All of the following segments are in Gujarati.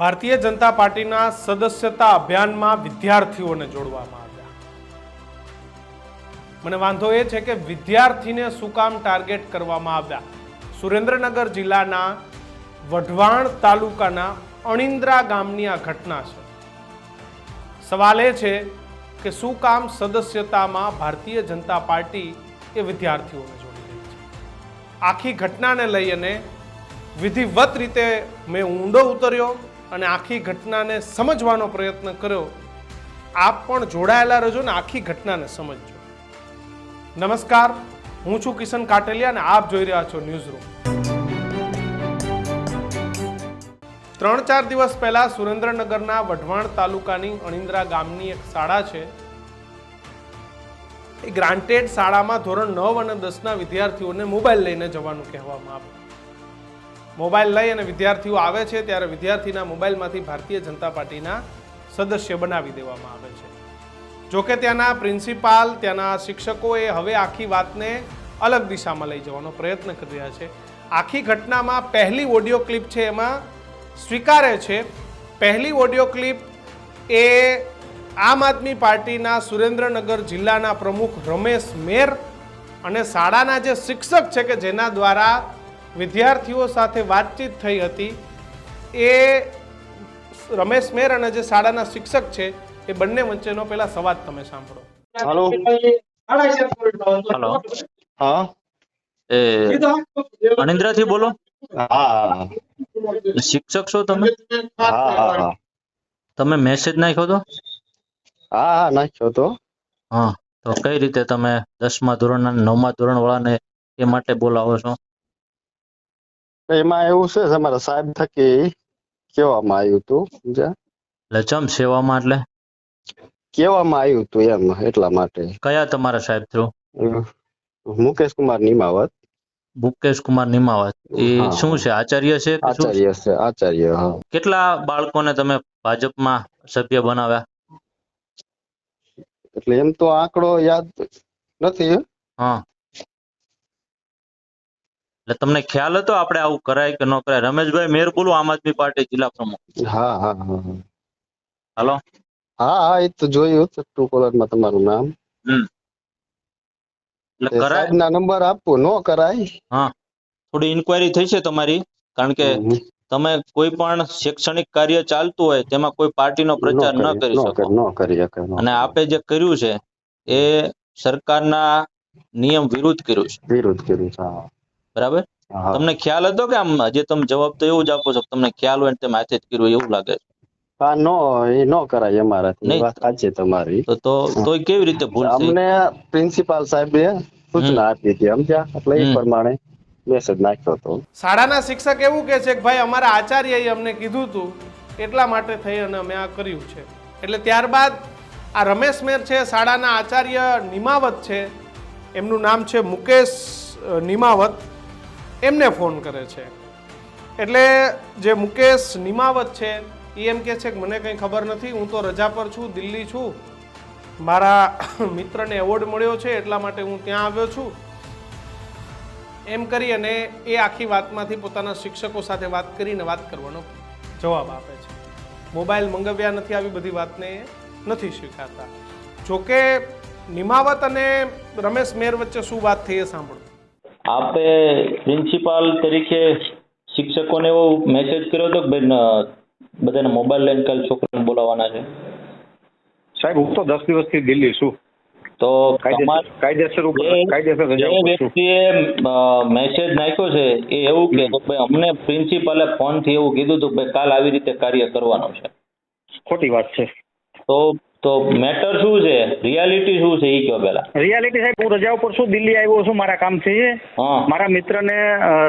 ભારતીય જનતા પાર્ટીના સદસ્યતા અભિયાનમાં વિદ્યાર્થીઓને જોડવામાં આવ્યા. મને વાંધો એ છે કે વિદ્યાર્થીને શું કામ ટાર્ગેટ કરવામાં આવ્યા? સુરેન્દ્રનગર જિલ્લાના વઢવાણ તાલુકાના અણિન્દ્રા ગામની આ ઘટના છે. સવાલ એ છે કે શું કામ સદસ્યતામાં ભારતીય જનતા પાર્ટી એ વિદ્યાર્થીઓને જોડી રહી છે? આખી ઘટનાને લઈ અને વિધિવત રીતે મેં ઊંડો ઉતર્યો. અને આખી ઘટનાને સમજવાનો પ્રયત્ન કર્યો. આપ પણ જોડાયેલા રહેજો ને આખી ઘટનાને સમજજો. નમસ્કાર, હું છું કિશન કાટેલિયા અને આપ જોઈ રહ્યા છો ન્યૂઝ રૂમ. ત્રણ ચાર દિવસ પહેલાં સુરેન્દ્રનગરના વઢવાણ તાલુકાની અણિન્દ્રા ગામની એક શાળા છે. એ ગ્રાન્ટેડ શાળામાં ધોરણ નવ અને દસના વિદ્યાર્થીઓને મોબાઈલ લઈને જવાનું કહેવામાં આવ્યું મોબાઈલ લઈ અને વિદ્યાર્થીઓ આવે છે ત્યારે વિદ્યાર્થીના મોબાઈલમાંથી ભારતીય જનતા પાર્ટીના સદસ્ય બનાવી દેવામાં આવે છે. જોકે ત્યાંના પ્રિન્સિપાલ, ત્યાંના શિક્ષકોએ હવે આખી વાતને અલગ દિશામાં લઈ જવાનો પ્રયત્ન કરી રહ્યા છે. આખી ઘટનામાં પહેલી ઓડિયો ક્લિપ છે એમાં સ્વીકારે છે. પહેલી ઓડિયો ક્લિપ એ આમ આદમી પાર્ટીના સુરેન્દ્રનગર જિલ્લાના પ્રમુખ રમેશ મેર અને શાળાના જે શિક્ષક છે કે જેના દ્વારા વિદ્યાર્થીઓ સાથે વાતચીત થઈ હતી. એ રમેશ મેર અને જે શાળાના શિક્ષક છે એ બંને વચ્ચેનો પેલા સંવાદ તમે સાંભળો. હેલો. હેલો. હા. એ અનિદ્રાથી બોલો. હા. શિક્ષક છો તમે? હા હા હા. તમે મેસેજ નાખ્યો તો? હા હા નાખ્યો તો. હા તો કઈ રીતે તમે દસમા ધોરણ અને નવમા ધોરણ વાળાને એ માટે બોલાવો છો? એમાં એવું છે તમારા સાહેબ થકી કહેવામાં આવ્યું હતું સમજ્યા? એટલે ચમ સેવામાં એટલે? કહેવામાં આવ્યું હતું એમ એટલા માટે. કયા તમારા સાહેબ થ્રુ મુકેશ કુમાર નિમાવત. મુકેશ કુમાર નિમાવત. એ શું છે આચાર્ય છે? આચાર્ય છે આચાર્ય હા. કેટલા બાળકોને તમે ભાજપમાં સભ્ય બનાવ્યા? એટલે એમ તો આંકડો યાદ નથી હા. એટલે તમને ખ્યાલ હતો આપણે આવું કરાય કે ન કરાય? રમેશભાઈ મેર બોલું આમ આદમી પાર્ટી જિલ્લા પ્રમુખ. હા હા હા હા. હાલો? હા હા એ તો જોયું ટ્રુ કોલરમાં તમારું નામ. એટલે કરાય? ના નંબર આપો નો કરાય. થોડી ઇન્કવાયરી થઈ છે તમારી કારણ કે તમે કોઈ પણ શૈક્ષણિક કાર્ય ચાલતું હોય તેમાં કોઈ પાર્ટીનો પ્રચાર ન કરી શકો. ન કરી શકે અને આપે જે કર્યું છે એ સરકારના નિયમ વિરુદ્ધ કર્યું છે. વિરુદ્ધ કર્યું છે હા. બરાબર? તમને ખ્યાલ હતો કે આમ જે તમે જવાબ તો એવું જ આપો છો તમને ખ્યાલ હોય ને તમે હાથે જ કર્યું એવું લાગે છે? હા નો એ નો કરાય અમારાથી. નહીં. વાત સાચી તમારી. તો તો તોય કેવી રીતે ભૂલ થઈ? અમને પ્રિન્સિપાલ સાહેબે સૂચના આપી હતી સમજ્યા? એટલે એ પ્રમાણે મેસેજ નાખ્યો હતો. શાળાના શિક્ષક એવું કહે છે કે ભાઈ અમારા આચાર્યએ અમને કીધું હતું એટલા માટે થઈ અને અમે આ કર્યું છે. એટલે ત્યારબાદ આ રમેશ મેર છે શાળાના આચાર્ય નિમાવત છે. એમનું નામ છે મુકેશ નિમાવત. એમને ફોન કરે છે. એટલે જે મુકેશ નિમાવત છે, એ એમ કહે છે કે મને કંઈ ખબર નથી, હું તો રજા પર છું, દિલ્હી છું. મારા મિત્રને એવોર્ડ મળ્યો છે, એટલા માટે હું ત્યાં આવ્યો છું. એમ કરી અને એ આખી વાતમાંથી પોતાના શિક્ષકો સાથે વાત કરીને વાત કરવાનો જવાબ આપે છે. મોબાઈલ મંગાવ્યા નથી, આવી બધી વાતને નથી સ્વીકારતા. જોકે નિમાવત અને રમેશ મેર વચ્ચે શું વાત થઈ એ સાંભળો. આપે પ્રિન્સિપાલ તરીકે શિક્ષકોને એવો મેસેજ કર્યો હતો કે બધાને મોબાઈલ લઈને કાલે છોકરાને બોલાવવાના છે. સાહેબ હું તો દસ દિવસથી દિલ્હી છું. તો કાયદેસર કાયદેસર વ્યક્તિએ મેસેજ નાખ્યો છે એ એવું કે ભાઈ અમને પ્રિન્સિપાલે ફોનથી એવું કીધું હતું કે ભાઈ કાલ આવી રીતે કાર્ય કરવાનું છે. ખોટી વાત છે. તો તો મેટર શું છે? રિયાલિટી શું છે એ કહો પહેલા? રિયાલિટી સાહેબ હું રજા ઉપર છું દિલ્હી આવ્યો છું મારા કામથી? હા. મારા મિત્રને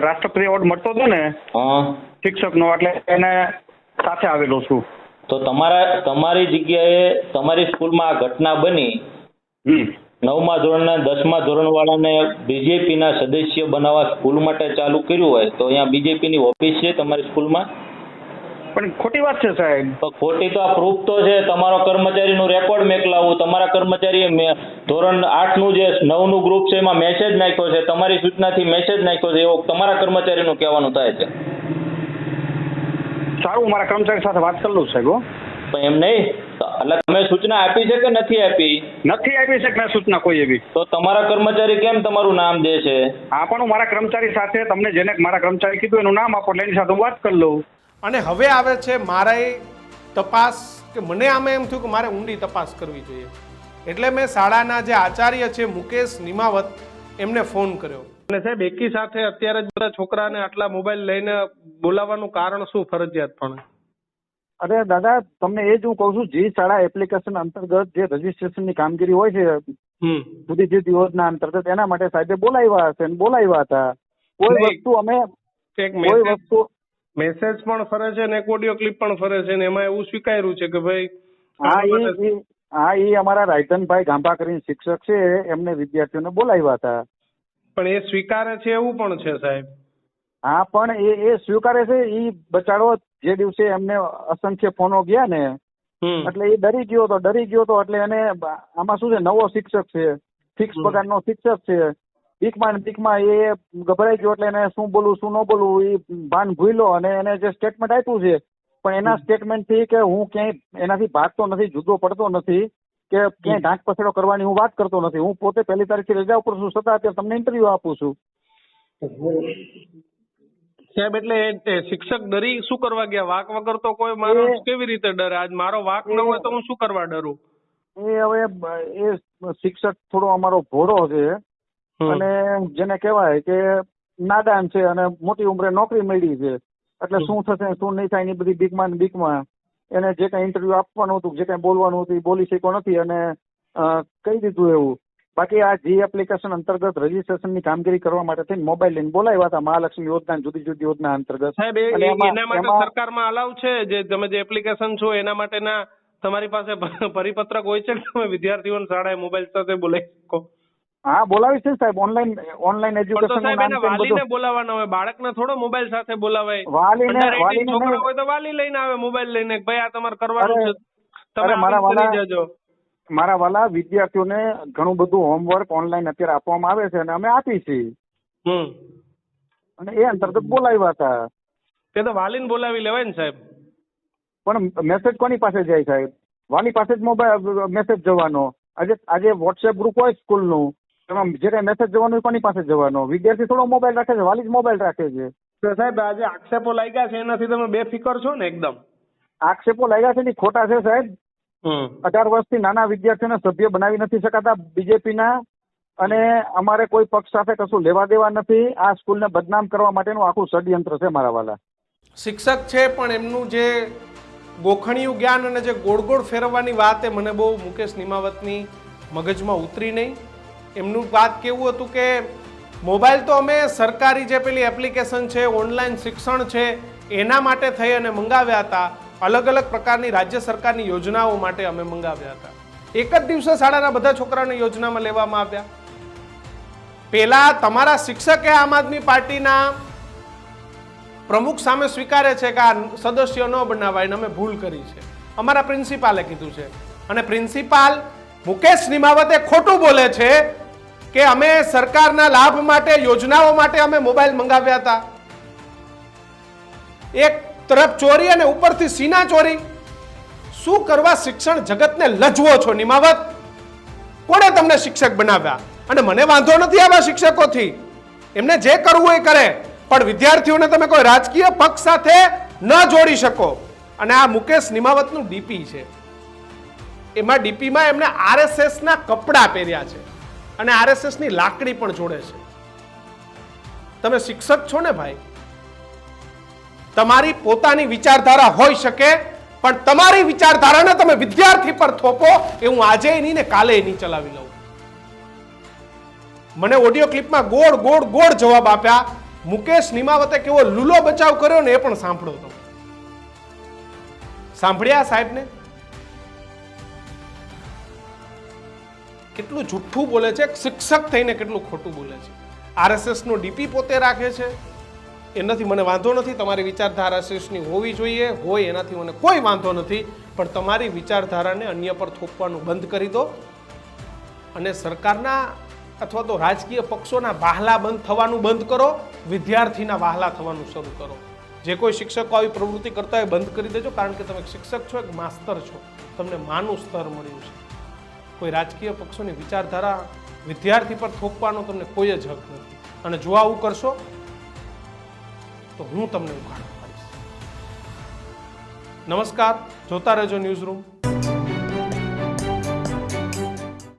રાષ્ટ્રપતિ એવોર્ડ મળતો હતો ને શિક્ષકનો એટલે એને સાથે આવેલો છું. તો તમારા તમારી જગ્યાએ તમારી સ્કૂલમાં આ ઘટના બની? નવમા ધોરણના દસમા ધોરણવાળાને બીજેપીના સદસ્ય બનાવવા સ્કૂલ માટે ચાલુ કર્યું હોય તો અહીંયા બીજેપીની ઓફિસ છે તમારી સ્કૂલમાં? પણ ખોટી વાત છે સાહેબ. ખોટી તો આ પ્રૂફ તો છે. તમારો કર્મચારીનું રેકોર્ડ મેકલાવું તમારા કર્મચારીએ ધોરણ આઠનું જે નવનું ગ્રુપ છે એમાં મેસેજ નાખ્યો છે. તમારી સૂચનાથી મેસેજ નાખ્યો છે. એવો તમારા કર્મચારીનું કહેવાનું થાય છે. સારું મારા કર્મચારી સાથે વાત કરી લઉં સાહેબ પણ એમ નહીં. એટલે તમે સૂચના આપી છે કે નથી આપી? નથી આપી છે મેં સૂચના કોઈ એવી. તો તમારા કર્મચારી કેમ તમારું નામ દે છે? હા પણ હું મારા કર્મચારી સાથે તમને જેને મારા કર્મચારી કીધું એનું નામ આપો એટલે એની સાથે વાત કરી લઉં. અને હવે આવે છે મારે તપાસ કે મને આમે એમ થયું કે મારે ઊંડી તપાસ કરવી જોઈએ. એટલે મેં શાળાના જે આચાર્ય છે મુકેશ નિમાવત એમને ફોન કર્યો. અને સાહેબ એકી સાથે અત્યારે જ બધા છોકરાને આટલા મોબાઈલ લઈને બોલાવવાનું કારણ શું ફરજિયાત પણ? અરે દાદા તમને એ જ હું કહું છું જે શાળા એપ્લિકેશન અંતર્ગત જે રજીસ્ટ્રેશનની કામગીરી હોય છે હમ. જુદી જુદી યોજના અંતર્ગત એના માટે સાહેબે બોલાવ્યા હશે બોલાવ્યા હતા. કોઈ વસ્તુ અમે કોઈ વસ્તુ મેસેજ પણ ફરે છે ને એક ઓડિયો ક્લિપ પણ ફરે છે ને એમાં એવું સ્વીકાર્યું છે કે ભાઈ હા એ હા એ અમારા રાયતનભાઈ ગાંભા કરીને શિક્ષક છે એમને વિદ્યાર્થીઓને બોલાવ્યા હતા. પણ એ સ્વીકારે છે એવું પણ છે સાહેબ? હા પણ એ એ સ્વીકારે છે એ બચાડો જે દિવસે એમને અસંખ્ય ફોનો ગયા ને એટલે એ ડરી ગયો તો ડરી ગયો તો એટલે એને આમાં શું છે નવો શિક્ષક છે ફિક્સ. પગારનો શિક્ષક છે બીકમાં બીકમાં એ ગભરાઈ ગયો એટલે એને શું બોલવું શું ન બોલવું એ ભાન ભૂલ્યો અને એને જે સ્ટેટમેન્ટ આપ્યું છે પણ એના સ્ટેટમેન્ટથી કે હું ક્યાંય એનાથી ભાગતો નથી જુદો પડતો નથી કે ક્યાંય ઢાંક પછેડો કરવાની હું વાત કરતો નથી. હું પોતે પહેલી તારીખથી રજા ઉપર છું છતાં અત્યારે તમને ઇન્ટરવ્યુ આપું છું. સાહેબ એટલે શિક્ષક ડરી શું કરવા ગયા? વાક વગર તો કોઈ મારો કેવી રીતે ડરે? આજ મારો વાક ન હોય તો હું શું કરવા ડરું? એ હવે એ શિક્ષક થોડો અમારો ભોળો છે. અને જેને કહેવાય કે નાદાન છે અને મોટી ઉંમરે નોકરી મળી છે એટલે શું થશે શું નહીં થાય એની બધી બીકમાં બીકમાં એને જે કાંઈ ઇન્ટરવ્યુ આપવાનું હતું જે કાંઈ બોલવાનું હતું એ બોલી શક્યો નથી અને કહી દીધું એવું. બાકી આ જી એપ્લિકેશન અંતર્ગત રજીસ્ટ્રેશનની કામગીરી કરવા માટે થઈને મોબાઈલ લઈને બોલાવ્યા હતા મહાલક્ષ્મી યોજના જુદી જુદી યોજના અંતર્ગત. સાહેબ એના માટે સરકારમાં અલાવ છે? જે તમે જે એપ્લિકેશન છો એના માટેના તમારી પાસે પરિપત્રક હોય છે કે તમે વિદ્યાર્થીઓને શાળાએ મોબાઈલ સાથે બોલાવી શકો? હા બોલાવી છે ને સાહેબ. ઓનલાઈન ઓનલાઈન એજ્યુકેશન વાલીને બધું. હોય. બાળકને થોડો મોબાઈલ સાથે બોલાવાય. વાલીને વાલીને છોકરા હોય તો વાલી લઈને આવે મોબાઈલ લઈને. ભાઈ આ તમારે કરવાનું છે. તમે મારા વાલા- જજો. મારા વાલા વિદ્યાર્થીઓને ઘણું બધું હોમવર્ક ઓનલાઈન અત્યારે આપવામાં આવે છે અને અમે આપી છીએ. હમ. અને એ અંતર્ગત બોલાવ્યા હતા. તે તો વાલીને બોલાવી લેવાય ને સાહેબ. પણ મેસેજ કોની પાસે જાય સાહેબ? વાલી પાસે જ મોબાઈલ મેસેજ જવાનો. આજે આજે વોટ્સએપ ગ્રુપ હોય સ્કૂલનું એમાં જે કાંઈ મેસેજ જવાનો હોય કોની પાસે જવાનો? વિદ્યાર્થી થોડો મોબાઈલ રાખે છે વાલી જ મોબાઈલ રાખે છે. તો સાહેબ આજે આક્ષેપો લાગ્યા છે એનાથી તમે બેફિકર છો ને એકદમ? આક્ષેપો લાગ્યા છે ને ખોટા છે સાહેબ. અઢાર વર્ષથી નાના વિદ્યાર્થીઓને સભ્ય બનાવી નથી શકાતા બીજેપીના. અને અમારે કોઈ પક્ષ સાથે કશું લેવા દેવા નથી. આ સ્કૂલને બદનામ કરવા માટેનું આખું ષડયંત્ર છે મારા વાલા. શિક્ષક છે પણ એમનું જે ગોખણિયું જ્ઞાન અને જે ગોળ ગોળ ફેરવવાની વાત એ મને બહુ મુકેશ નિમાવતની મગજમાં ઉતરી નહીં. એમનું વાત કેવું હતું કે મોબાઈલ તો અમે સરકારી જે પેલી એપ્લિકેશન છે, ઓનલાઈન શિક્ષણ છે, એના માટે થઈ અને મંગાવ્યા હતા. અલગ અલગ પ્રકારની રાજ્ય સરકારની યોજનાઓ માટે અમે મંગાવ્યા હતા. એક જ દિવસે શાળાના બધા છોકરાને યોજનામાં લેવામાં આવ્યા. પેલા તમારા શિક્ષકે આમ આદમી પાર્ટીના પ્રમુખ સામે સ્વીકારે છે કે આ સદસ્યો ન બનાવાય અમે ભૂલ કરી છે. અમારા પ્રિન્સિપાલે કીધું છે. અને પ્રિન્સિપાલ મુકેશ નિમાવતે ખોટું બોલે છે કે અમે સરકારના લાભ માટે, યોજનાઓ માટે અમે મોબાઈલ મંગાવ્યા હતા. એક તરફ ચોરી અને ઉપરથી સીના ચોરી. શું કરવા શિક્ષણ જગતને લજવો છો, નિમાવત? કોણે તમને શિક્ષક બનાવ્યા? અને મને વાંધો નથી આવા શિક્ષકોથી. એમને જે કરવું એ કરે. પણ વિદ્યાર્થીઓને તમે કોઈ રાજકીય પક્ષ સાથે ન જોડી શકો. અને આ મુકેશ નિમાવતનું ડીપી છે. એમાં ડીપીમાં એમને આરએસએસના કપડાં પહેર્યા છે. અને આરએસએસની લાકડી પણ જોડે છે. તમે શિક્ષક છો ને ભાઈ? તમારી પોતાની વિચારધારા હોઈ શકે, પણ તમારી વિચારધારાને તમે વિદ્યાર્થી પર થોપો, એ હું આજે નહીં ને કાલે નહીં ચલાવી લઉં. મને ઓડિયો ક્લિપમાં ગોળ ગોળ ગોળ જવાબ આપ્યા. મુકેશ નિમાવતે કેવો લૂલો બચાવ કર્યો ને એ પણ સાંભળો તમે. સાંભળ્યા સાહેબને? કેટલું જુઠ્ઠું બોલે છે? શિક્ષક થઈને કેટલું ખોટું બોલે છે? આરએસએસનો ડીપી પોતે રાખે છે. એનાથી મને વાંધો નથી, તમારી વિચારધારા આરએસએસની હોવી જોઈએ. હોય એનાથી મને કોઈ વાંધો નથી, પણ તમારી વિચારધારાને અન્ય પર થોપવાનું બંધ કરી દો. અને સરકારના અથવા તો રાજકીય પક્ષોના વાહલા બંધ થવાનું બંધ કરો. વિદ્યાર્થીના વાહલા થવાનું શરૂ કરો. જે કોઈ શિક્ષકો આવી પ્રવૃત્તિ કરતા હોય બંધ કરી દેજો, કારણ કે તમે શિક્ષક છો, એક માસ્તર છો. તમને માનું સ્તર મળ્યું છે. કોઈ રાજકીય પક્ષોની વિચારધારા વિદ્યાર્થી પર થોપવાનો તમને કોઈ જ હક નથી. અને જો આવું કરશો, તો હું તમને ઉઘાડો નમસ્કાર, જોતા રહેજો ન્યૂઝ રૂમ.